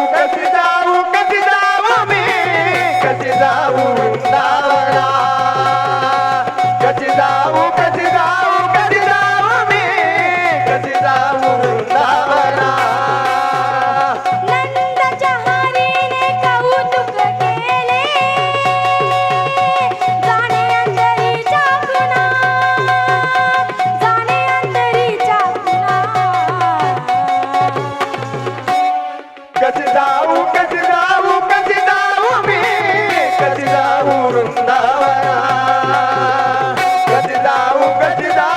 जाऊ कशी जाऊ मी? कशी जाऊ? कशी